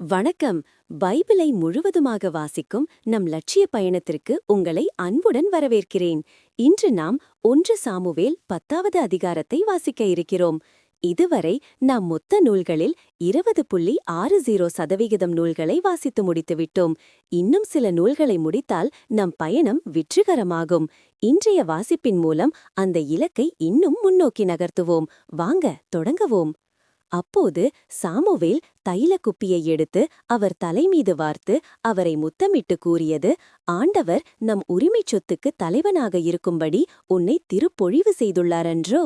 வணக்கம். பைபிளை முழுவதுமாக வாசிக்கும் நம் லட்சிய பயணத்திற்கு உங்களை அன்புடன் வரவேற்கிறேன். இன்று நாம் ஒன்று சாமுவேல் பத்தாவது அதிகாரத்தை வாசிக்க இருக்கிறோம். இதுவரை நாம் மொத்த நூல்களில் இருபது புள்ளி ஆறு ஜீரோ சதவிகிதம் நூல்களை வாசித்து முடித்துவிட்டோம். இன்னும் சில நூல்களை முடித்தால் நம் பயணம் வெற்றிகரமாகும். இன்றைய வாசிப்பின் மூலம் அந்த இலக்கை இன்னும் முன்னோக்கி நகர்த்துவோம். வாங்க தொடங்குவோம். அப்போது சாமுவேல் தைல குப்பியை எடுத்து அவர் தலைமீது வார்த்து அவரை முத்தமிட்டு கூறியது ஆண்டவர் நம் உரிமைச் சொத்துக்கு தலைவனாக இருக்கும்படி உன்னை திருப்பொழிவு செய்துள்ளாரன்றோ?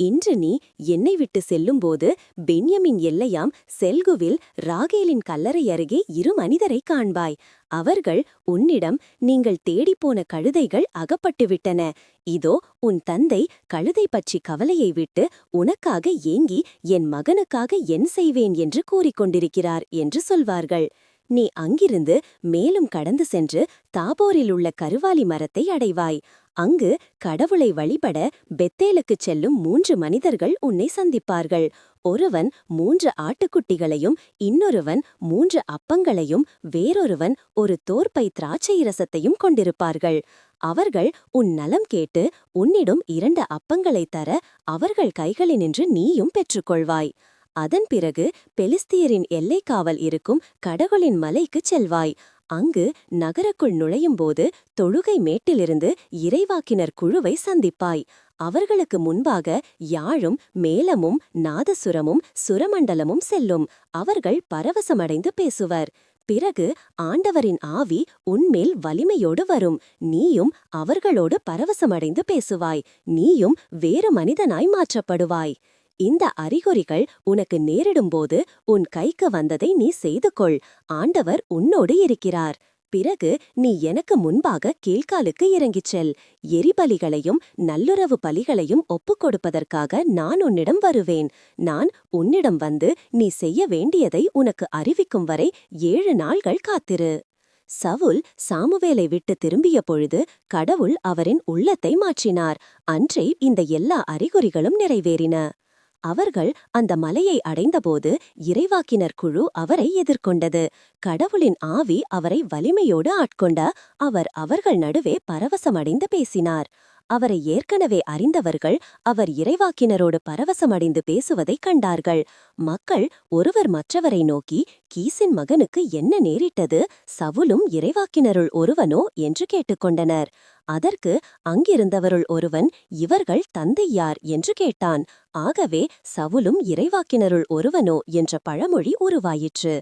இன்று நீ என்னை விட்டு செல்லும்போது பென்யமின் எல்லையாம் செல்குவில் ராகேலின் கல்லறை அருகே இரு மனிதரைக் காண்பாய். அவர்கள் உன்னிடம் நீங்கள் தேடிப்போன கழுதைகள் அகப்பட்டுவிட்டன இதோ உன் தந்தை கழுதை பற்றி கவலையை விட்டு உனக்காக ஏங்கி என் மகனுக்காக என் செய்வேன் என்று கூறிக்கொண்டிருக்கிறார் என்று சொல்வார்கள். நீ அங்கிருந்து மேலும் கடந்து சென்று தாபோரில் உள்ள கருவாலி மரத்தை அடைவாய். அங்கு கடவுளை வழிபட பெத்தேலுக்குச் செல்லும் மூன்று மனிதர்கள் உன்னை சந்திப்பார்கள். ஒருவன் மூன்று ஆட்டுக்குட்டிகளையும் இன்னொருவன் மூன்று அப்பங்களையும் வேறொருவன் ஒரு தோற்பை திராட்சை ரசத்தையும் கொண்டிருப்பார்கள். அவர்கள் உன் நலம் கேட்டு உன்னிடம் இரண்டு அப்பங்களைத் தர அவர்கள் கைகளினின்று நீயும் பெற்றுக்கொள்வாய். அதன் பிறகு பெலிஸ்தியரின் எல்லைக்காவல் இருக்கும் கடவுளின் மலைக்குச் செல்வாய். அங்கு நகருக்குள் நுழையும்போது தொழுகை மேட்டிலிருந்து இறைவாக்கினர் குழுவை சந்திப்பாய். அவர்களுக்கு முன்பாக யாழும் மேளமும் நாதசுரமும் சுரமண்டலமும் செல்லும். அவர்கள் பரவசமடைந்து பேசுவர். பிறகு ஆண்டவரின் ஆவி உன்மேல் வலிமையோடு வரும். நீயும் அவர்களோடு பரவசமடைந்து பேசுவாய். நீயும் வேறு மனிதனாய் மாற்றப்படுவாய். இந்த அறிகுறிகள் உனக்கு நேரிடும்போது உன் கைக்கு வந்ததை நீ செய்து கொள் ஆண்டவர் உன்னோடு இருக்கிறார். பிறகு நீ எனக்கு முன்பாக கீழ்காலுக்கு இறங்கிச் செல். எரிபலிகளையும் நல்லுறவு பலிகளையும் ஒப்புக் கொடுப்பதற்காக நான் உன்னிடம் வருவேன். நான் உன்னிடம் வந்து நீ செய்ய வேண்டியதை உனக்கு அறிவிக்கும் வரை ஏழு நாள்கள் காத்திரு. சவுல் சாமுவேலை விட்டு திரும்பிய பொழுது கடவுள் அவரின் உள்ளத்தை மாற்றினார். அன்றே இந்த எல்லா அறிகுறிகளும் நிறைவேறின. அவர்கள் அந்த மலையை அடைந்தபோது இறைவாக்கினர் குழு அவரை எதிர்கொண்டது. கடவுளின் ஆவி அவரை வலிமையோடு ஆட்கொண்ட அவர் அவர்கள் நடுவே பரவசமடைந்து பேசினார். அவரை ஏற்கனவே அறிந்தவர்கள் அவர் இறைவாக்கினரோடு பரவசமடைந்து பேசுவதைக் கண்டார்கள். மக்கள் ஒருவர் மற்றவரை நோக்கி கீசின் மகனுக்கு என்ன நேரிட்டது? சவுலும் இறைவாக்கினருள் ஒருவனோ? என்று கேட்டுக்கொண்டனர். அதற்கு அங்கிருந்தவருள் ஒருவன் இவர்கள் தந்தை யார்? என்று கேட்டான். ஆகவே சவுலும் இறைவாக்கினருள் ஒருவனோ? என்ற பழமொழி உருவாயிற்று.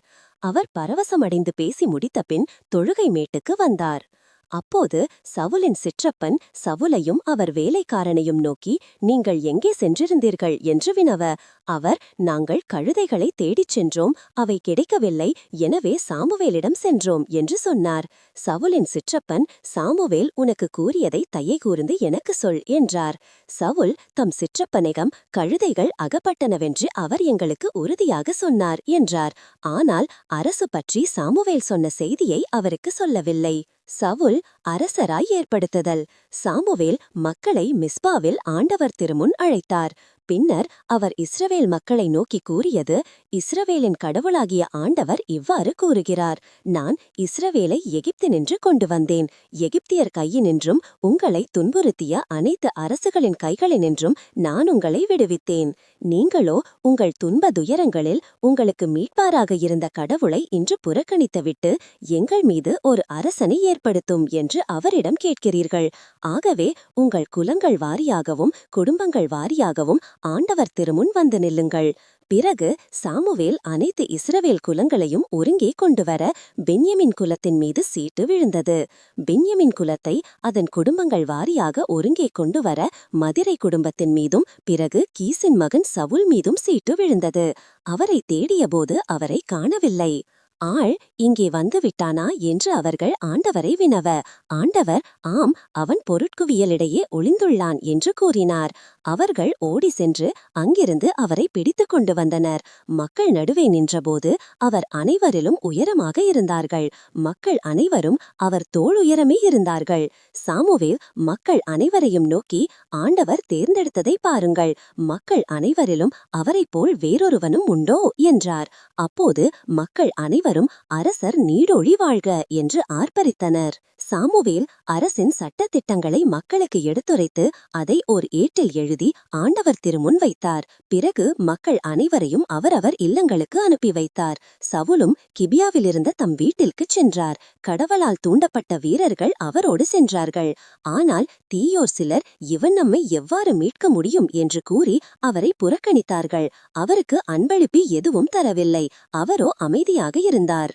அவர் பரவசமடைந்து பேசி முடித்தபின் தொழுகை மேட்டுக்கு வந்தார். அப்போது சவுலின் சிற்றப்பன் சவுலையும் அவர் வேலைக்காரனையும் நோக்கி நீங்கள் எங்கே சென்றிருந்தீர்கள்? என்று வினவ அவர் நாங்கள் கழுதைகளை தேடிச் சென்றோம் அவை கிடைக்கவில்லை எனவே சாமுவேலிடம் சென்றோம் என்று சொன்னார். சவுலின் சிற்றப்பன் சாமுவேல் உனக்கு கூறியதை தையை கூர்ந்து எனக்கு சொல் என்றார். சவுல் தம் சிற்றப்பனிடம் கழுதைகள் அகப்பட்டனவென்று அவர் எங்களுக்கு உறுதியாக சொன்னார் என்றார். ஆனால் அரசு பற்றி சாமுவேல் சொன்ன செய்தியை அவருக்கு சொல்லவில்லை. சவுல் அரசராய் ஏற்படுத்துதல். சாமுவேல் மக்களை மிஸ்பாவில் ஆண்டவர் திருமுன் அழைத்தார். பின்னர் அவர் இஸ்ரவேல் மக்களை நோக்கி கூறியது இஸ்ரவேலின் கடவுளாகிய ஆண்டவர் இவ்வாறு கூறுகிறார் நான் இஸ்ரவேலை எகிப்தினின்று கொண்டு வந்தேன். எகிப்தியர் கையினின்றும் உங்களை துன்புறுத்திய அனைத்து அரசுகளின் கைகளினின்றும் நான் உங்களை விடுவித்தேன். நீங்களோ உங்கள் துன்ப துயரங்களில் உங்களுக்கு மீட்பாராக இருந்த கடவுளை இன்று புறக்கணித்துவிட்டு எங்கள் மீது ஒரு அரசனை ஏற்படுத்தும் என்று அவரிடம் கேட்கிறீர்கள். ஆகவே உங்கள் குலங்கள் வாரியாகவும் குடும்பங்கள் வாரியாகவும் ஆண்டவர் திருமுன் வந்து நில்லுங்கள். பிறகு சாமுவேல் அனைத்து இஸ்ரவேல் குலங்களையும் ஒருங்கே கொண்டு வர பென்யமின் குலத்தின் மீது சீட்டு விழுந்தது. பென்யமின் குலத்தை அதன் குடும்பங்கள் வாரியாக ஒருங்கே கொண்டு வர மதிரை குடும்பத்தின் மீதும் பிறகு கீசின் மகன் சவுல் மீதும் சீட்டு விழுந்தது. அவரை தேடியபோது அவரை காணவில்லை. ஆள் இங்கே வந்து விட்டானா என்று அவர்கள் ஆண்டவரை வினவ. ஆண்டவர் ஆம் அவன் பொருட்குவியலிடையே ஒளிந்துள்ளான் என்று கூறினார். அவர்கள் ஓடி சென்று அங்கிருந்து அவரை பிடித்துக் கொண்டு வந்தனர். மக்கள் நடுவே நின்றபோது அவர் அனைவரிலும் உயரமாக இருந்தார்கள். மக்கள் அனைவரும் அவர் தோள் உயரமே இருந்தார்கள். சாமுவேல் மக்கள் அனைவரையும் நோக்கி ஆண்டவர் தேர்ந்தெடுத்ததை பாருங்கள். மக்கள் அனைவரிலும் அவரைப் போல் வேறொருவனும் உண்டோ? என்றார். அப்போது மக்கள் அனைவரும் அனைவரும் அரசர் நீடொழி வாழ்க என்று ஆர்ப்பரித்தனர். சாமுவேல் அரசின் சட்டத்திட்டங்களை மக்களுக்கு எடுத்துரைத்து அதை ஓர் ஏட்டில் எழுதி ஆண்டவர் திருமுன் வைத்தார். பிறகு மக்கள் அனைவரையும் அவரவர் இல்லங்களுக்கு அனுப்பி வைத்தார். சவுலும் கிபியாவிலிருந்த தம் வீட்டிற்கு சென்றார். கடவுளால் தூண்டப்பட்ட வீரர்கள் அவரோடு சென்றார்கள். ஆனால் தீயோர் சிலர் இவன் நம்மை எவ்வாறு மீட்க முடியும் என்று கூறி அவரை புறக்கணித்தார்கள். அவருக்கு அன்பளிப்பு எதுவும் தரவில்லை. அவரோ அமைதியாக இருந்தார் கொண்டிருந்தார்.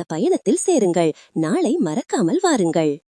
இந்த பயணத்தில் சேருங்கள். நாளை மறக்காமல் வாருங்கள்.